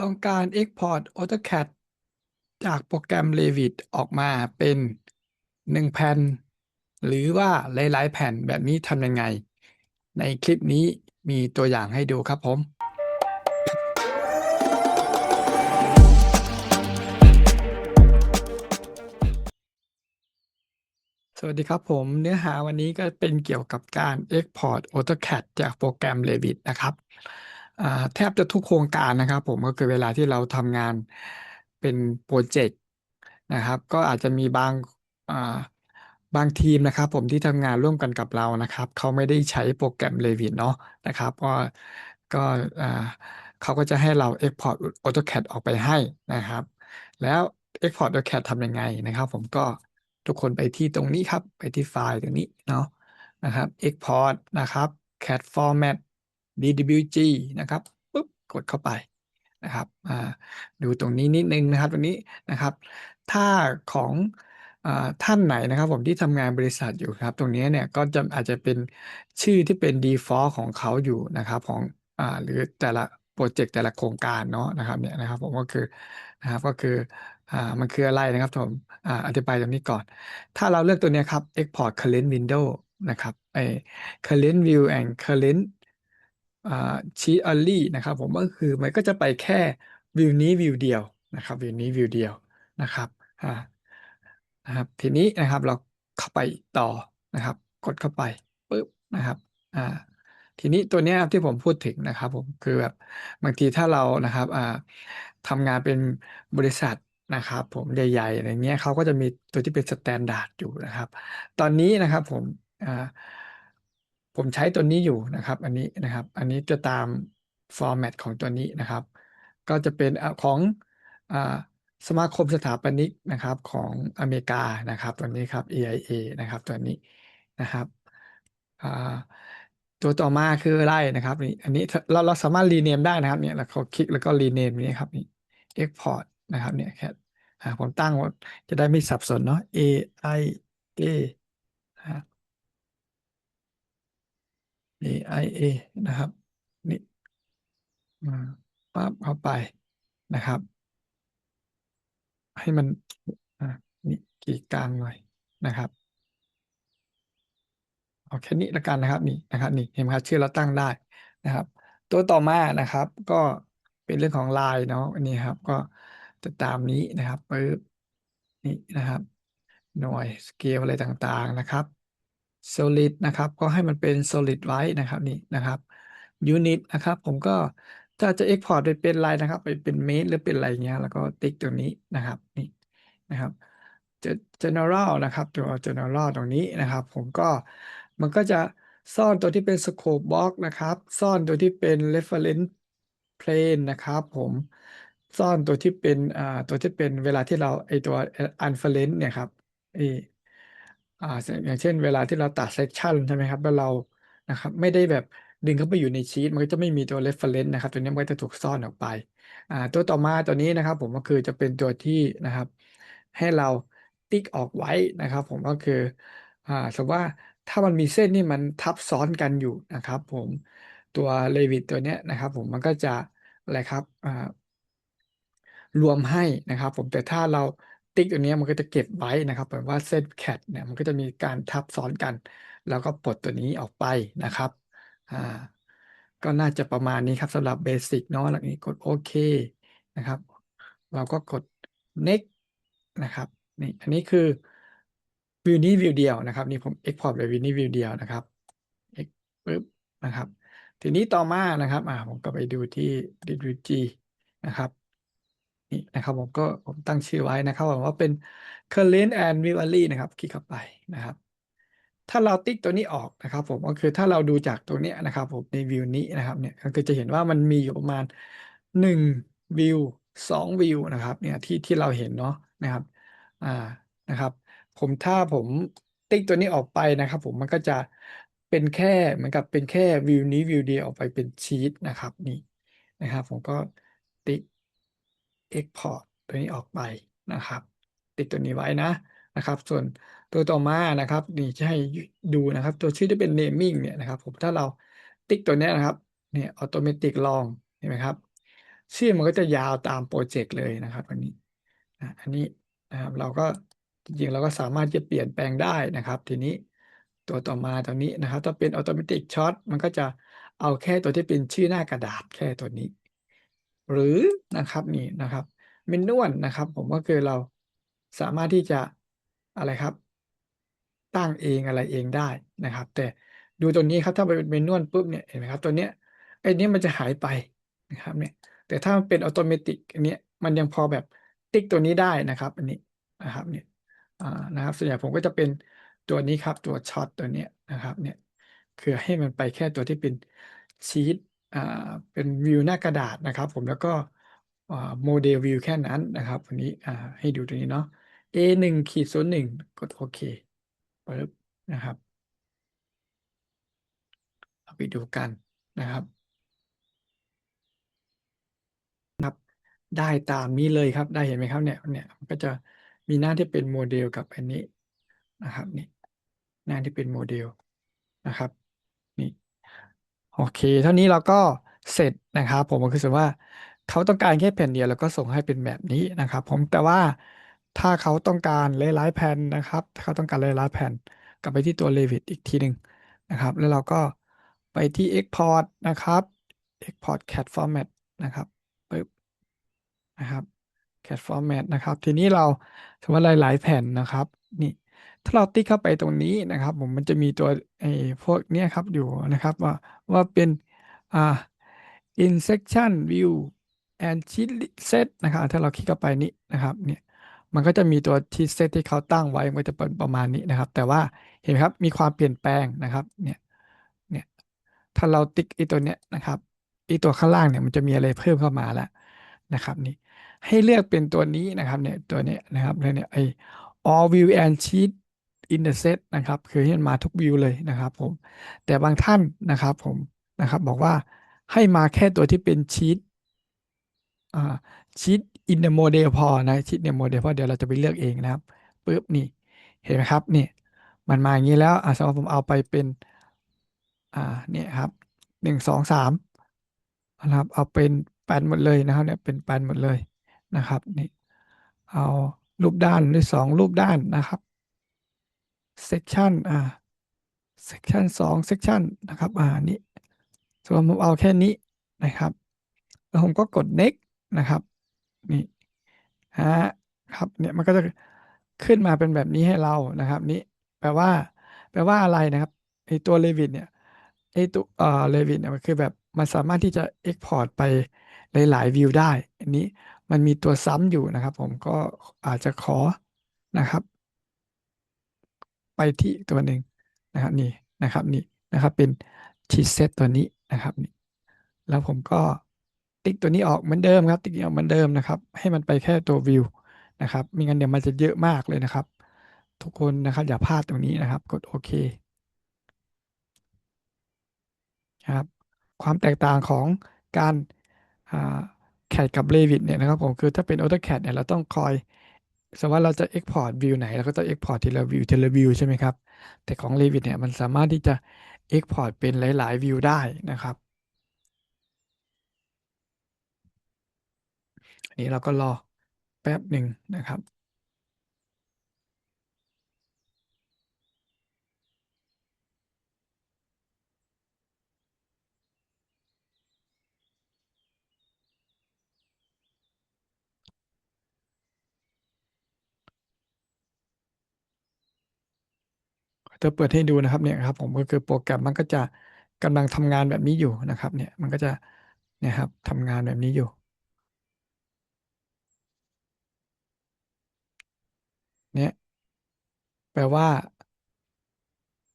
ต้องการ Export AutoCAD จากโปรแกรม Revit ออกมาเป็นหนึ่งแผ่น หรือว่าหลายๆ แผ่นแบบนี้ทำยังไง ในคลิปนี้มีตัวอย่างให้ดูครับผมสวัสดีครับผมเนื้อหาวันนี้ก็เป็นเกี่ยวกับการ Export AutoCAD จากโปรแกรม Revit นะครับ อ่าแทบจะทุกโครงการนะครับผมก็คือเวลาที่เราทำงานเป็นโปรเจกต์นะครับ ก็อาจจะมีบางอ่าบางทีมนะครับ ผมที่ทำงานร่วมกันกับเรานะครับเขาไม่ได้ใช้โปรแกรม Revit เนาะนะครับ ก็ก็อ่าเขาก็จะให้เรา Export AutoCAD ออกไปให้นะครับ แล้ว Export AutoCAD ทำยังไงนะครับ ผมก็ทุกคนไปที่ตรงนี้ครับ ไปที่ไฟล์ตรงนี้เนาะนะครับ Export นะครับ CAD Format DWG นะครับปุ๊บกดเข้าไปนะครับอ่าดูตรงนี้นิดนึงนะครับตรงนี้นะครับ ถ้าของอ่าท่านไหนนะครับผมที่ทำงานบริษัทอยู่ครับ ตรงนี้เนี่ยก็จะอาจจะเป็นชื่อที่เป็น default ของเขาอยู่นะครับของอ่าหรือแต่ละโปรเจกต์แต่ละโครงการเนาะนะครับเนี่ยนะครับผมก็คือนะครับก็คืออ่ามันคืออะไรนะครับผมอ่าอธิบายตรงนี้ก่อน ถ้าเราเลือกตัวเนี้ยครับ export current window นะครับไอ้ current view and current อ่า sheet only นะครับผมก็คือมันก็จะไปแค่วิวนี้วิวเดียวนะครับวิวนี้วิวเดียวนะครับอ่านะครับทีนี้นะครับเราเข้าไปต่อนะครับ กดเข้าไปปุ๊บนะครับอ่าทีนี้ตัวนี้ที่ผมพูดถึงนะครับผมคือแบบบางทีถ้าเรานะครับอ่าทำงานเป็นบริษัทนะครับ ผมใหญ่ๆอะไรเงี้ยเขาก็จะมีตัวที่เป็นสแตนดาร์ดอยู่นะครับ ตอนนี้นะครับผมอ่า ผมใช้ตัวนี้อยู่นะครับ อันนี้นะครับ อันนี้จะตามฟอร์แมตของตัวนี้นะครับ ก็จะเป็นของอสมาคมสถาปนิกนะครับของอเมริกานะครับ ตัวนี้ครับ AIA นะครับตัวนี้นะครับตัวต่อมาคืออะไรนะครับนี่อันนี้เราเราสามารถรีเนมได้นะครับเนี่ยเราคลิกแล้วก็รีเนมนี้ครับนี่ Export นะครับเนี่ยแค่ผมตั้งจะได้ไม่สับสนเนาะ A I A นะ A I A นะครับ นี่ปั๊บเข้าไปนะครับ ให้มันนี่กี่กลางหน่อยนะครับเอาแค่นี้ล้วกันนะครับนี่นะครับนี่เห็นไหมครับชื่อเราตั้งได้นะครับ ตัวต่อมานะครับ ก็เป็นเรื่องของลายเนาะอันนี้ครับ ก็จะตามนี้นะครับปึ๊บนี่นะครับ หน่วยสเกลอะไรต่างๆนะครับ solid นะครับ ก็ให้มันเป็น solid ไว้นะครับนี่นะครับ unit นะครับ ผมก็ถ้าจะ export ไปเป็นอะไรนะครับ ไปเป็นเมตรหรือเป็นอะไรเงี้ย แล้วก็ติ๊กตรงนี้นะครับนี่นะครับ general นะครับตัว general ตรงนี้นะครับ ผมก็มันก็จะซ่อนตัวที่เป็น scope box นะครับ ซ่อนตัวที่เป็น reference plane นะครับ ผมซ่อนตัวที่เป็นอ่าตัวที่เป็นเวลาที่เราไอตัว unreference เนี่ยครับไอ อ่าอย่างเช่น เวลาที่เราตัด section ใช่ไหมครับ แล้วเรานะครับ ไม่ได้แบบดึงเข้าไปอยู่ในชีตมันก็จะไม่มีตัว reference นะครับ ตัวนี้มันก็จะถูกซ่อนออกไปอ่าตัวต่อมาตัวนี้นะครับ ผมก็คือจะเป็นตัวที่นะครับ ให้เราติ๊กออกไว้นะครับ ผมก็คืออ่าสมมติว่าถ้ามันมีเส้นที่มันทับซ้อนกันอยู่นะครับ ผมตัวเลวิตตัวเนี้ยนะครับ ผมมันก็จะอะไรครับอ่ารวมให้นะครับ ผมแต่ถ้าเรา ติ๊กตัวนี้มันก็จะเก็บไว้นะครับแบบว่าเส้นแคทเนี่ยมันก็จะมีการทับซ้อนกัน แล้วก็ปลดตัวนี้ออกไปนะครับอ่าก็น่าจะประมาณนี้ครับสำหรับเบสิกเนาะแล้วนี้กดโอเคนะครับ เราก็กด next นะครับนี่อันนี้คือวิวนี้วิวเดียวนะครับนี่ผม export ไปวิวนี้วิวเดียวนะครับ x ปึ๊บนะครับ ทีนี้ต่อมานะครับอ่าผมก็ไปดูที่ DWG นะครับ นี่นะครับผมก็ผมตั้งชื่อไว้นะครับผมว่าเป็น current and view only นะครับ คลิกเข้าไปนะครับ ถ้าเราติ๊กตัวนี้ออกนะครับ ผมก็คือถ้าเราดูจากตัวนี้นะครับผมในวิวนี้นะครับเนี่ยก็คือจะเห็นว่ามันมีอยู่ประมาณหนึ่งวิวสองวิวนะครับเนี่ยที่ที่เราเห็นเนาะนะครับอ่านะครับ ผมถ้าผมติ๊กตัวนี้ออกไปนะครับ ผมมันก็จะเป็นแค่เหมือนกับเป็นแค่วิวนี้วิวเดียวออกไปเป็นชีตนะครับนี่นะครับ ผมก็ติ๊ก Export ตัวนี้ออกไปนะครับ ติดตัวนี้ไว้นะนะครับ ส่วนตัวต่อมานะครับนี่จะให้ดูนะครับ ตัวชื่อที่เป็น naming เนี่ยนะครับ ผมถ้าเราติ๊กตัวนี้นะครับเนี่ย automatic long เห็นไหมครับชื่อมันก็จะยาวตามโปรเจกต์เลยนะครับอันนี้อันนี้นะครับเราก็จริงๆเราก็สามารถจะเปลี่ยนแปลงได้นะครับ ทีนี้ตัวต่อมาตัวนี้นะครับถ้าเป็น Automatic Shot มันก็จะเอาแค่ตัวที่เป็นชื่อหน้ากระดาษแค่ตัวนี้ หรือนะครับนี่นะครับเมนวลนะครับ ผมก็คือเราสามารถที่จะอะไรครับ ตั้งเองอะไรเองได้นะครับ แต่ดูตัวนี้ครับถ้าเป็นเมนวลปุ๊บเนี่ยเห็นไหมครับ ตัวเนี้ยไอ้นี้มันจะหายไปนะครับเนี่ยแต่ถ้ามันเป็นอัตโนมัติอันนี้มันยังพอแบบติ๊กตัวนี้ได้นะครับ อันนี้นะครับเนี่ยนะครับส่วนใหญ่ผมก็จะเป็นตัวนี้ครับตัวช็อตตัวเนี้ยนะครับเนี่ยคือให้มันไปแค่ตัวที่เป็นชีต เป็นวิวหน้ากระดาษนะครับ ผมแล้วก็โมเดลวิวแค่นั้นนะครับวันนี้ให้ดูตัวนี้เนาะ A หนึ่งขีดศูนย์หนึ่งกดโอเคปึ๊บนะครับเอาไปดูกันนะครับครับได้ตามนี้เลยครับ ได้เห็นไหมครับเนี่ยเนี่ยมันก็จะมีหน้าที่เป็นโมเดลกับอันนี้นะครับนี่หน้าที่เป็นโมเดลนะครับ โอเค เท่านี้เราก็เสร็จนะครับ ผมก็คือว่าเขาต้องการแค่แผ่นเดียวแล้วก็ส่งให้เป็นแบบนี้นะครับ ผมแต่ว่าถ้าเขาต้องการหลายๆแผ่นนะครับถ้าเขาต้องการหลายๆแผ่นกลับไปที่ตัว Revit อีกทีหนึ่งนะครับ แล้วเราก็ไปที่ Export นะครับ Export CAD Format นะครับปึ๊บนะครับ cat format นะครับ ทีนี้เราสมมติหลาย ๆ แผ่นนะครับ นี่ ถ้าเราติ๊กเข้าไปตรงนี้นะครับ ผมมันจะมีตัวไอ้พวกเนี้ยครับอยู่นะครับว่าว่าเป็นอ่า in section view and sheet set นะครับ ถ้าเราคลิกเข้าไปนี้นะครับเนี่ยมันก็จะมีตัว sheet set ที่เขาตั้งไว้มันจะเป็นประมาณนี้นะครับ แต่ว่าเห็นไหมครับมีความเปลี่ยนแปลงนะครับเนี่ยเนี่ยถ้าเราติ๊กไอ้ตัวเนี้ยนะครับไอ้ตัวข้างล่างเนี่ยมันจะมีอะไรเพิ่มเข้ามาแล้วนะครับนี่ให้เลือกเป็นตัวนี้นะครับเนี่ยตัวเนี้ยนะครับเนี่ยไอ all view and sheet in the set นะครับ คือให้มันมาทุกวิวเลยนะครับผม แต่บางท่านนะครับผมนะครับบอกว่าให้มาแค่ตัวที่เป็นชีตอ่าชีต in the model พอนะชีตในโมเดลพอเดี๋ยวเราจะไปเลือกเองนะครับปึ๊บนี่เห็นไหมครับนี่มันมาอย่างนี้แล้วอ่าสมมติผมเอาไปเป็นอ่าเนี่ยครับหนึ่งสองสามนะครับเอาเป็นแปนหมดเลยนะครับเนี่ยเป็นแปนหมดเลยนะครับนี่เอารูปด้านหรือสองรูปด้านนะครับ section อ่า section สอง section นะครับ อ่า นี่ส่วนผมเอาแค่นี้นะครับ แล้วผมก็กด next นะครับ นี่ฮะครับ เนี่ย มันก็จะขึ้นมาเป็นแบบนี้ให้เรานะครับ นี่แปลว่า แปลว่าอะไรนะครับ ไอตัว Revit เนี่ย ไอตัวเอ่อ Revit เนี่ย มันคือแบบ มันสามารถที่จะ export ไปหลายๆ view ได้ อันนี้มันมีตัวซ้ำอยู่นะครับ ผมก็อาจจะขอนะครับ ไปที่ตัวหนึ่งนะครับนี่นะครับนี่นะครับเป็นชีเซตตัวนี้นะครับนี่แล้วผมก็ติ๊กตัวนี้ออกเหมือนเดิมครับ ติ๊กออกเหมือนเดิมนะครับ ให้มันไปแค่ตัววิวนะครับไม่งั้นเดี๋ยวมันจะเยอะมากเลยนะครับ ทุกคนนะครับอย่าพลาดตรงนี้นะครับ กดโอเคครับความแตกต่างของการแคดกับ Revit เนี่ยนะครับผมคือถ้าเป็น AutoCAD เนี่ยเราต้องคอย สมมติว่าเราจะ Export View ไหนเราก็ต้อง Export ทีละวิวทีละวิวใช่ไหมครับ แต่ของ Revit เนี่ยมันสามารถที่จะ Export เป็นหลาย ๆ วิวได้นะครับอันนี้เราก็รอแป๊บหนึ่งนะครับ จะเปิดให้ดูนะครับเนี่ยครับผมก็คือโปรแกรมมันก็จะกำลังทำงานแบบนี้อยู่นะครับ เนี่ยมันก็จะเนี่ยครับทำงานแบบนี้อยู่เนี่ยแปลว่า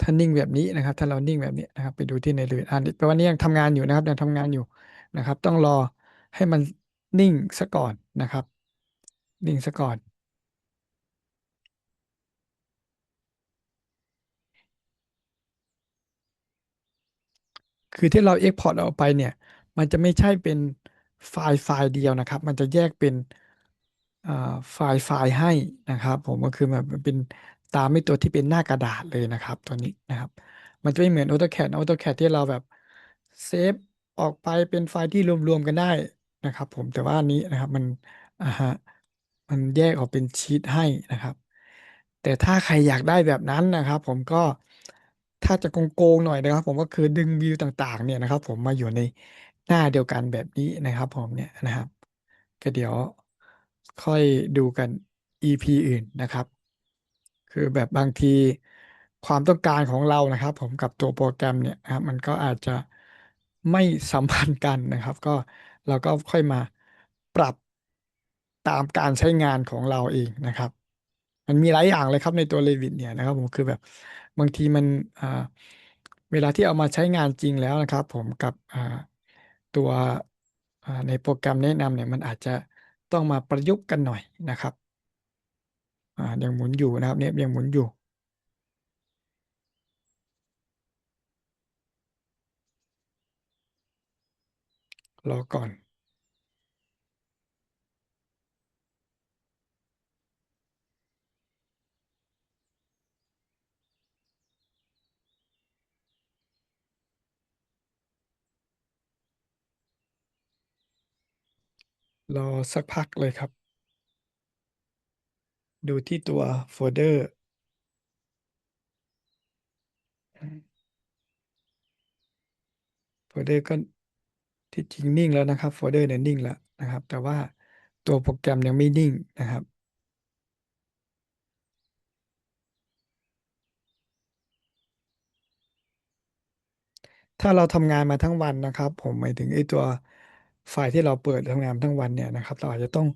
ถ้านิ่งแบบนี้นะครับ ถ้าเรานิ่งแบบนี้นะครับ ไปดูที่ในเรืออ่านแปลว่านี่ยังทำงานอยู่นะครับยังทำงานอยู่นะครับ ต้องรอให้มันนิ่งซะก่อนนะครับ นิ่งซะก่อน คือที่เรา Export ออกไปเนี่ย มันจะไม่ใช่เป็นไฟล์ไฟล์เดียวนะครับ มันจะแยกเป็นไฟล์ไฟล์ให้นะครับ ผมก็คือแบบมันเป็นตามไม่ตัวที่เป็นหน้ากระดาษเลยนะครับ ตัวนี้นะครับ มันจะไม่เหมือน AutoCAD AutoCAD ที่เราแบบเซฟออกไปเป็นไฟล์ที่รวมๆกันได้นะครับ ผมแต่ว่าอันนี้นะครับมันอ่าฮะมันแยกออกเป็นชีตให้นะครับ แต่ถ้าใครอยากได้แบบนั้นนะครับ ผมก็ ถ้าจะโกง ๆ หน่อยนะครับผม ก็คือดึงวิวต่าง ๆ เนี่ยนะครับผมมาอยู่ในหน้าเดียวกันแบบนี้นะครับผมเนี่ยนะครับ ก็เดี๋ยวค่อยดูกัน EP อื่นนะครับ คือแบบบางทีความต้องการของเรานะครับ ผมกับตัวโปรแกรมเนี่ยนะครับมันก็อาจจะไม่สัมพันธ์กันนะครับ ก็เราก็ค่อยมาปรับตามการใช้งานของเราเองนะครับ มันมีหลายอย่างเลยครับในตัว Revit เนี่ยนะครับผมคือแบบบางทีมันอ่าเวลาที่เอามาใช้งานจริงแล้วนะครับผมกับอ่าตัวอ่าในโปรแกรมแนะนำเนี่ยมันอาจจะต้องมาประยุกต์กันหน่อยนะครับอ่ายังหมุนอยู่นะครับเนี่ยยังหมุนอยู่รอก่อน รอสักพักเลยครับ ดูที่ตัวโฟลเดอร์ โฟลเดอร์ก็ที่จริงนิ่งแล้วนะครับ โฟลเดอร์เนี่ยนิ่งแล้วนะครับ แต่ว่าตัวโปรแกรมยังไม่นิ่งนะครับถ้าเราทำงานมาทั้งวันนะครับ ผมหมายถึงไอ้ตัว ไฟล์ที่เราเปิดทำงานทั้งวันเนี่ยนะครับ เราอาจจะต้อง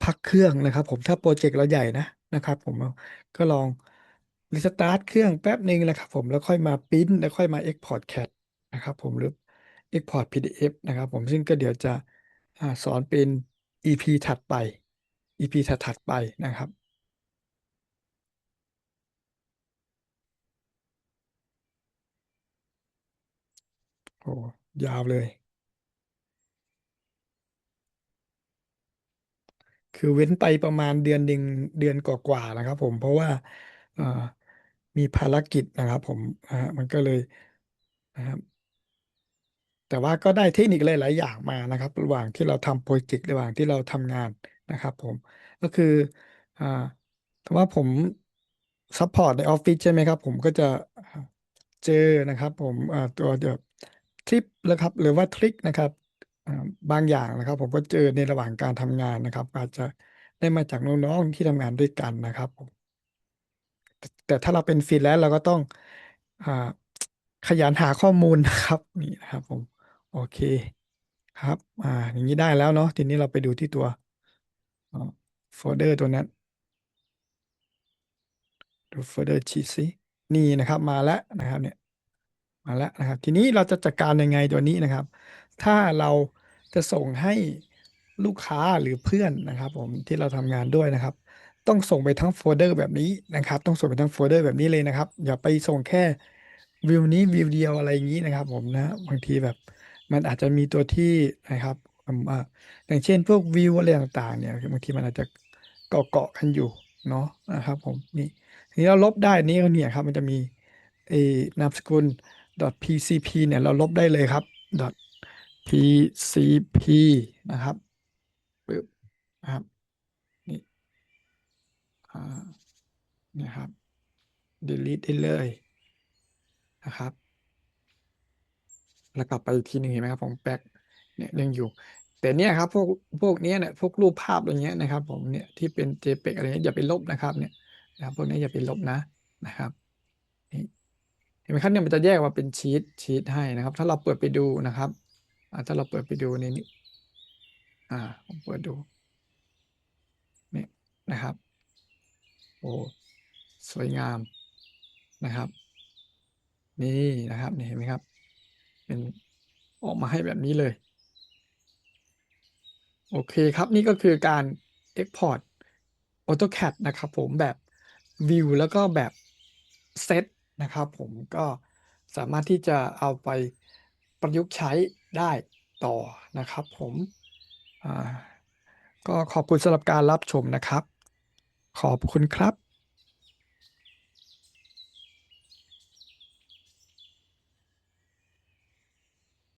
พักเครื่องนะครับ ผมถ้าโปรเจกต์เราใหญ่นะนะครับ ผมก็ลองรีสตาร์ทเครื่องแป๊บหนึ่งนะครับผมแล้วค่อยมาปริ้นแล้วค่อยมา Export CAD นะครับผมหรือ Export PDF นะครับผมซึ่งก็เดี๋ยวจะอสอนเป็น EP ถัดไป EP ถัดๆไปนะครับ โอ้ยาวเลย คือเว้นไปประมาณเดือนหนึ่งเดือนกว่าๆนะครับ ผม เพราะว่าเอ่อมีภารกิจนะครับ ผมอ่ามันก็เลยนะครับ แต่ว่าก็ได้เทคนิคหลาย ๆ อย่างมานะครับ ระหว่างที่เราทำโปรเจกต์ระหว่างที่เราทำงานนะครับ ผม ก็คืออ่าแต่ว่าผมซัพพอร์ตในออฟฟิศใช่ไหมครับ ผมก็จะเจอนะครับ ผมอ่าตัวเดทริปนะครับ หรือว่าทริคนะครับ บางอย่างนะครับ ผมก็เจอในระหว่างการทำงานนะครับ อาจจะได้มาจากน้องๆที่ทำงานด้วยกันนะครับผม แต่แต่ถ้าเราเป็นฟรีแลนซ์เราก็ต้องอ่าขยันหาข้อมูลนะครับ นี่นะครับผม โอเคครับ อ่า อย่างนี้ได้แล้วเนาะทีนี้เราไปดูที่ตัวโฟลเดอร์ตัวนั้น ดูโฟลเดอร์ชีสินี่นะครับมาแล้วนะครับเนี่ยมาแล้วนะครับ ทีนี้เราจะจัดการยังไงตัวนี้นะครับ ถ้าเรา จะส่งให้ลูกค้าหรือเพื่อนนะครับ ผมที่เราทำงานด้วยนะครับ ต้องส่งไปทั้งโฟลเดอร์แบบนี้นะครับ ต้องส่งไปทั้งโฟลเดอร์แบบนี้เลยนะครับ อย่าไปส่งแค่วิวนี้วิวเดียวอะไรอย่างนี้นะครับ ผมนะบางทีแบบมันอาจจะมีตัวที่นะครับอย่างเช่นพวกวิวอะไรต่างๆเนี่ยบางทีมันอาจจะเกาะเกาะกันอยู่เนาะนะครับ ผมนี่ทีนี้เราลบได้นี่เนี่ยครับ มันจะมีเออนามสกุล .pcp เนี่ยเราลบได้เลยครับ .pcp นะครับปึ๊บนะครับนี่อ่านี่ครับ delete ได้เลยนะครับ แล้วกลับไปอีกทีหนึ่งเห็นไหมครับผมแบ็คเนี่ยยังอยู่ แต่เนี่ยครับพวกพวกเนี้ยเนี่ยพวกรูปภาพอะไรเงี้ยนะครับ ผมเนี่ยที่เป็น JPEG อะไรเงี้ยอย่าไปลบนะครับเนี่ยนะครับพวกนี้อย่าไปลบนะนะครับเห็นไหมครับเนี่ยมันจะแยกมาเป็นชีตชีตให้นะครับ ถ้าเราเปิดไปดูนะครับ ถ้าเราเปิดไปดูในนี้ อ่าผมเปิดดู นี่นะครับ โอ้สวยงามนะครับ นี่นะครับนี่เห็นไหมครับ เป็นออกมาให้แบบนี้เลย โอเคครับนี่ก็คือการ Export AutoCAD นะครับผมแบบ View แล้วก็แบบ Set นะครับผมก็สามารถที่จะเอาไปประยุกต์ใช้ ได้ต่อนะครับผมก็ขอบคุณสำหรับการรับชมนะครับ ขอบคุณครับ